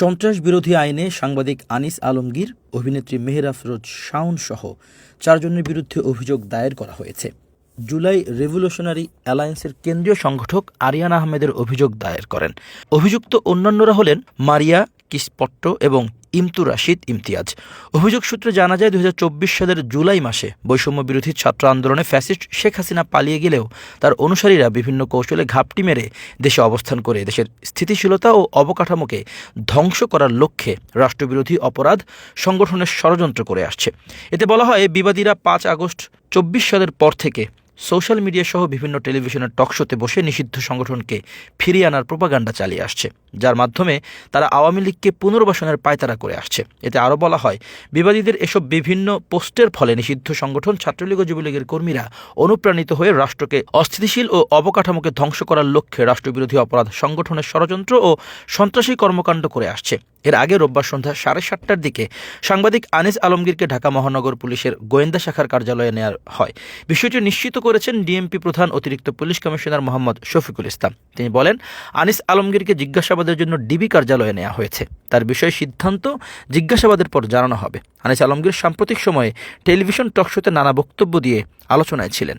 সন্ত্রাস বিরোধী আইনে সাংবাদিক আনিস আলমগীর, অভিনেত্রী মেহরা আফরোজ শাওন সহ চারজনের বিরুদ্ধে অভিযোগ দায়ের করা হয়েছে। জুলাই রেভলিউশনারি অ্যালায়েন্সের কেন্দ্রীয় সংগঠক আরিয়ান আহমেদের অভিযোগ দায়ের করেন। অভিযুক্ত অন্যান্যরা হলেন মারিয়া কিসপট্ট এবং ইমতু রাশিদ ইমতিয়াজ। অভিযোগ সূত্রে জানা যায়, দুই হাজার চব্বিশ সালের জুলাই মাসে বৈষম্য বিরোধী ছাত্র আন্দোলনে ফ্যাসিস্ট শেখ হাসিনা পালিয়ে গেলেও তার অনুসারীরা বিভিন্ন কৌশলে ঘাপটি মেরে দেশে অবস্থান করে দেশের স্থিতিশীলতা ও অবকাঠামোকে ধ্বংস করার লক্ষ্যে রাষ্ট্রবিরোধী অপরাধ সংগঠনের ষড়যন্ত্র করে আসছে। এতে বলা হয়, বিবাদীরা পাঁচ আগস্ট চব্বিশ সালের পর থেকে সোশ্যাল মিডিয়া সহ বিভিন্ন টেলিভিশনের টকশোতে বসে নিষিদ্ধ সংগঠনকে ফিরিয়ে আনার প্রোপাগান্ডা চালিয়ে আসছে, যার মাধ্যমে তারা আওয়ামী লীগকে পুনর্বাসনের পায়তারা করে আসছে। এতে আরও বলা হয়, বিবাদীদের এসব বিভিন্ন পোস্টের ফলে নিষিদ্ধ সংগঠন ছাত্রলীগ ও যুবলীগের কর্মীরা অনুপ্রাণিত হয়ে রাষ্ট্রকে অস্থিতিশীল ও অবকাঠামোকে ধ্বংস করার লক্ষ্যে রাষ্ট্রবিরোধী অপরাধ সংগঠনের ষড়যন্ত্র ও সন্ত্রাসী কর্মকাণ্ড করে আসছে। এর আগে রোববার সন্ধ্যা সাড়ে সাতটার দিকে সাংবাদিক আনিস আলমগীরকে ঢাকা মহানগর পুলিশের গোয়েন্দা শাখার কার্যালয়ে নেওয়া হয়। বিষয়টি নিশ্চিত করেছেন ডিএমপি প্রধান অতিরিক্ত পুলিশ কমিশনার মোহাম্মদ শফিকুল ইসলাম। তিনি বলেন, আনিস আলমগীরকে জিজ্ঞাসাবাদের জন্য ডিবি কার্যালয়ে নেওয়া হয়েছে। তার বিষয়ে সিদ্ধান্ত জিজ্ঞাসাবাদের পর জানানো হবে। আনিস আলমগীর সাম্প্রতিক সময়ে টেলিভিশন টকশোতে নানা বক্তব্য দিয়ে আলোচনায় ছিলেন।